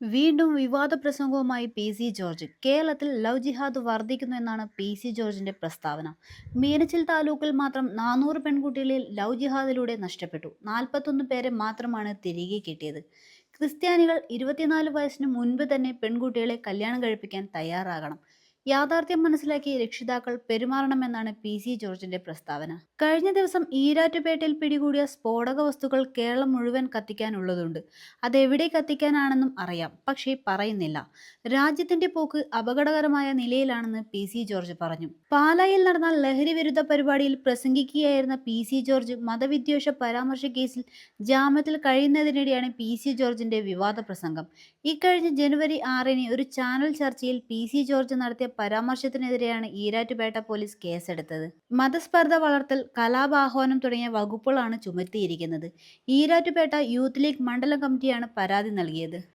വീണ്ടും വിവാദ പ്രസംഗവുമായി പി. സി. ജോർജ്. കേരളത്തിൽ ലവ് ജിഹാദ് വർദ്ധിക്കുന്നു എന്നാണ് പി. സി. ജോർജിന്റെ പ്രസ്താവന. മീനച്ചിൽ താലൂക്കിൽ മാത്രം നാനൂറ് പെൺകുട്ടികളിൽ ലവ് ജിഹാദിലൂടെ നഷ്ടപ്പെട്ടു. നാൽപ്പത്തൊന്ന് പേരെ മാത്രമാണ് തിരികെ കിട്ടിയത്. ക്രിസ്ത്യാനികൾ ഇരുപത്തിനാല് വയസ്സിന് മുൻപ് തന്നെ പെൺകുട്ടികളെ കല്യാണം കഴിപ്പിക്കാൻ തയ്യാറാകണം. യാഥാർത്ഥ്യം മനസ്സിലാക്കി രക്ഷിതാക്കൾ പെരുമാറണമെന്നാണ് പി സി ജോർജിന്റെ പ്രസ്താവന. കഴിഞ്ഞ ദിവസം ഈരാറ്റുപേട്ടയിൽ പിടികൂടിയ സ്ഫോടക വസ്തുക്കൾ കേരളം മുഴുവൻ കത്തിക്കാനുള്ളതുണ്ട്. അതെവിടെ കത്തിക്കാനാണെന്നും അറിയാം പക്ഷേ പറയുന്നില്ല. രാജ്യത്തിന്റെ പോക്ക് അപകടകരമായ നിലയിലാണെന്ന് പി സി ജോർജ് പറഞ്ഞു. പാലായിൽ നടന്ന ലഹരി വിരുദ്ധ പരിപാടിയിൽ പ്രസംഗിക്കുകയായിരുന്ന പി സി ജോർജ് മതവിദ്വേഷ പരാമർശ കേസിൽ ജാമ്യത്തിൽ കഴിയുന്നതിനിടെയാണ് പി സി ജോർജിന്റെ വിവാദ പ്രസംഗം. ഇക്കഴിഞ്ഞ ജനുവരി ആറിന് ഒരു ചാനൽ ചർച്ചയിൽ പി സി ജോർജ് നടത്തിയ പരാമർശത്തിനെതിരെയാണ് ഈരാറ്റുപേട്ട പോലീസ് കേസെടുത്തത്. മതസ്പർദ്ധ വളർത്തൽ കലാപാഹ്വാനം തുടങ്ങിയ വകുപ്പുകളാണ് ചുമത്തിയിരിക്കുന്നത്. ഈരാറ്റുപേട്ട യൂത്ത് ലീഗ് മണ്ഡലം കമ്മിറ്റിയാണ് പരാതി നൽകിയത്.